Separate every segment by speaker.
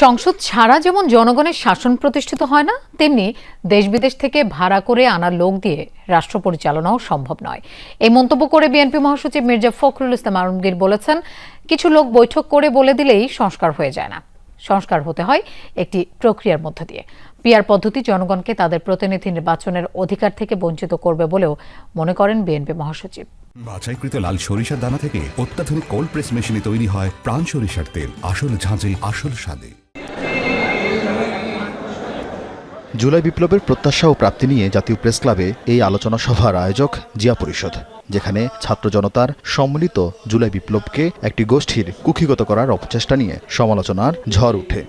Speaker 1: সংসদ ছাড়া যেমন জনগণের শাসন প্রতিষ্ঠিত হয় না, তেমনি দেশ বিদেশ থেকে ভাড়া করে আনা লোক দিয়ে রাষ্ট্র পরিচালনাও সম্ভব নয়। এই মন্তব্য করে বিএনপি মহাসচিব মির্জা ফখরুল ইসলাম আলমগীর বলেছেন, কিছু লোক বৈঠক করে বলে দিলেই সংস্কার হয়ে যায় না। সংস্কার হতে হয় একটি প্রক্রিয়ার মধ্য দিয়ে। পিআর পদ্ধতি জনগণকে তাদের প্রতিনিধি নির্বাচনের অধিকার থেকে বঞ্চিত করবে বলেও মনে করেন বিএনপি মহাসচিব।
Speaker 2: বাছাইকৃত লাল সরিষার দানা থেকে অত্যাধুনিক কোল্ড প্রেস মেশিনে তৈরি হয় প্রাণ সরিষার তেল। আসল ঝাঁঝে, আসল স্বাদে।
Speaker 3: জুলাই বিপ্লবের প্রত্যাশা ও প্রাপ্তি নিয়ে জাতীয় প্রেস ক্লাবে এই আলোচনা সভার আয়োজক জিয়া পরিষদ যেখানে ছাত্র জনতার সম্মিলিত জুলাই বিপ্লবকে একটি গোষ্ঠীর কুক্ষিগত করার অপচেষ্টা নিয়ে সমালোচনার ঝড় উঠে।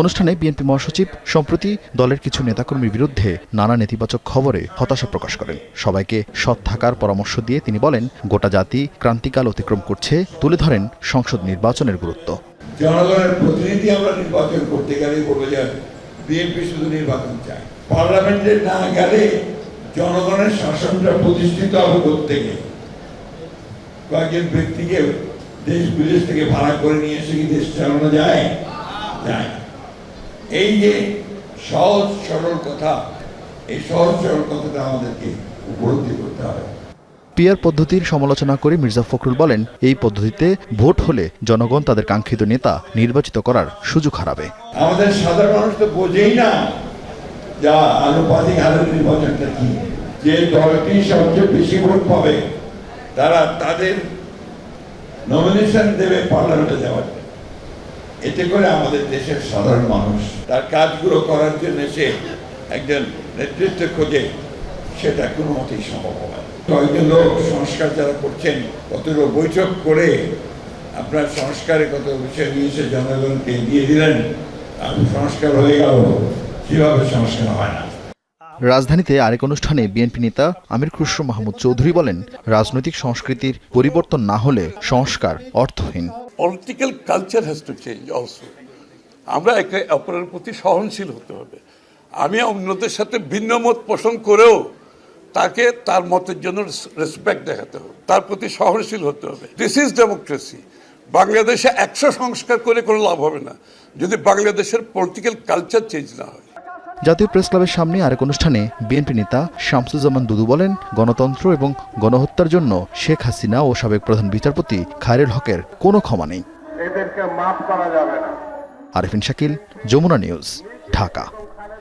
Speaker 3: অনুষ্ঠানে বিএনপি মহাসচিব সম্প্রতি দলের কিছু নেতাকর্মীর বিরুদ্ধে নানা নেতিবাচক খবরে হতাশা প্রকাশ করেন। সবাইকে সৎ থাকার পরামর্শ দিয়ে তিনি বলেন গোটা জাতি ক্রান্তিকাল অতিক্রম করছে তুলে ধরেন সংসদ নির্বাচনের গুরুত্ব।
Speaker 4: জনগণের প্রতিনিধি আমরা নির্বাচন করতে গেলে বলব যে বিএনপি শুধু নির্বাচন চায়। পার্লামেন্টে না গেলে জনগণের শাসনটা প্রতিষ্ঠিত হবে প্রত্যেকে। কয়েকজন ব্যক্তিকে দেশ বিদেশ থেকে ভাড়া করে নিয়ে এসে কি দেশ চালানো যায়? যায় এই যে সহজ সরল কথা, এই সহজ সরল কথাটা আমাদেরকে উপলব্ধি করতে হবে।
Speaker 3: পিয়ার পদ্ধতির সমালোচনা করে মির্জা ফখরুল বলেন, এই পদ্ধতিতে ভোট হলে জনগণ তাদের কাঙ্ক্ষিত নেতা নির্বাচিত করার সুযোগ হারাবে।
Speaker 4: আমাদের সাধারণ মানুষ তো বোঝেই না যা আনুপাতিক হারের নির্বাচনটা কি। যে দলটি সবচেয়ে বেশি ভোট পাবে, তারা তাদের নমিনেশন দেবে পার্লামেন্টে যাওয়ার। এতে করে আমাদের দেশের সাধারণ মানুষ তার কাজগুলো করার জন্য সে একজন নেতৃত্ব খোঁজে। সেটা কোনো মতেই সম্ভব হবে। কয়েকজন লোক সংস্কার যারা করছেন কতগুলো বৈঠক করে আপনার সংস্কারে কত বিষয় নিয়ে এসে জনগণকে দিয়ে দিলেন আর সংস্কার হয়ে গেল সেভাবে সংস্কার হয় না।
Speaker 3: রাজধানীতে আরেক অনুষ্ঠানে বিএনপি নেতা আমির খুসরো মাহমুদ চৌধুরী বলেন রাজনৈতিক সংস্কৃতির পরিবর্তন না হলে সংস্কার অর্থহীন।
Speaker 5: Political culture has to change also আমরা একে অপরের প্রতি সহনশীল হতে হবে। আমি অন্যদের সাথে ভিন্ন মত পোষণ করেও তাকে তার মতের জন্য রেসপেক্ট দেখাতে হবে তার প্রতি সহনশীল হতে হবে। দিস ইজ ডেমোক্রেসি বাংলাদেশে একশো সংস্কার করে কোনো লাভ হবে না যদি বাংলাদেশের পলিটিক্যাল কালচার চেঞ্জ না হয়।
Speaker 3: জাতীয় প্রেস ক্লাবের সামনে আরেক অনুষ্ঠানে বিএনপি নেতা শামসুজ্জামান দুদু বলেন গণতন্ত্র এবং গণহত্যার জন্য শেখ হাসিনা ও সাবেক প্রধান বিচারপতি খায়রুল হকের কোনো ক্ষমা নেই।
Speaker 6: এদেরকে মাফ করা যাবে না।
Speaker 3: আরিফিন শাকিল যমুনা নিউজ ঢাকা।